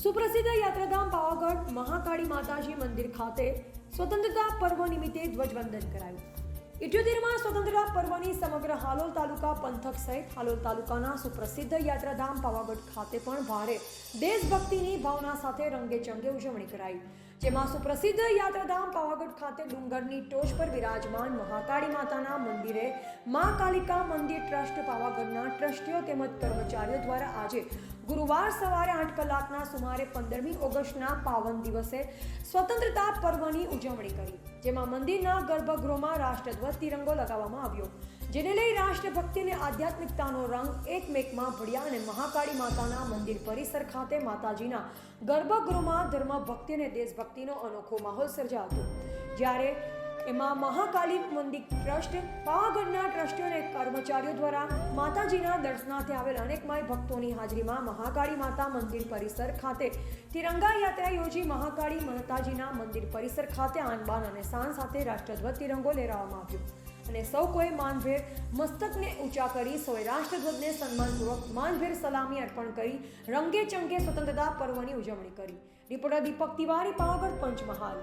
સુપ્રસિદ્ધ યાત્રાધામ પાવાગઢ મહાકાળી માતાજી મંદિર ખાતે સ્વતંત્રતા પર્વ નિમિત્તે ધ્વજવંદન કરાયું. ઇઠ્યોતેરમાં સ્વતંત્રતા પર્વની સમગ્ર હાલોલ તાલુકા પંથક સહિત હાલોલ તાલુકાના સુપ્રસિદ્ધ યાત્રાધામ પાવાગઢ ખાતે પણ ભારે દેશભક્તિની ભાવના સાથે રંગે ચંગે ઉજવણી કરાઈ. જેમાં સુપ્રસિદ્ધ યાત્રાધામ પાવાગઢ ખાતે ડુંગરની ટોચ પર વિરાજમાન મહાકાળી માતાના મંદિરે મા કાલિકા મંદિર ટ્રસ્ટ પાવાગઢના ટ્રસ્ટીઓ તેમજ કર્મચારીઓ દ્વારા આજે ગુરુવાર સવારે આઠ કલાકના સુમારે પંદરમી ઓગસ્ટના પાવન દિવસે સ્વતંત્રતા પર્વની ઉજવણી કરી, જેમાં મંદિરના ગર્ભગૃહમાં રાષ્ટ્રધ્વજ તિરંગો લગાવવામાં આવ્યો. જેને લઈ રાષ્ટ્રભક્તિ અને આધ્યાત્મિકતાનો રંગ એકમેકમાં ભળ્યા અને મહાકાળી માતાના મંદિર પરિસર ખાતે માતાજીના ગર્ભગૃહમાં ધર્મ ભક્તિ અને દેશભક્તિનો અનોખો માહોલ સર્જાયો હતો. જ્યારે એમાં મહાકાલી મંદિર ટ્રસ્ટ, પાવાગઢના ટ્રસ્ટીઓ અને કર્મચારીઓ દ્વારા માતાજીના દર્શનાર્થે આવેલ અનેક માય ભક્તોની હાજરીમાં મહાકાળી માતા મંદિર પરિસર ખાતે તિરંગા યાત્રા યોજી મહાકાળી માતાજીના મંદિર પરિસર ખાતે આનબાન અને શાન સાથે રાષ્ટ્રધ્વજ તિરંગો લહેરાવવામાં આવ્યો. અને સૌ કોઈ માનભેર મસ્તકને ઊંચા કરી સૌએ રાષ્ટ્રધ્વજને સન્માનપૂર્વક માનભેર સલામી અર્પણ કરી, રંગે ચંગે સ્વતંત્રતા પર્વની ઉજવણી કરી. રિપોર્ટર દીપક તિવારી, પાવાગઢ પંચમહાલ.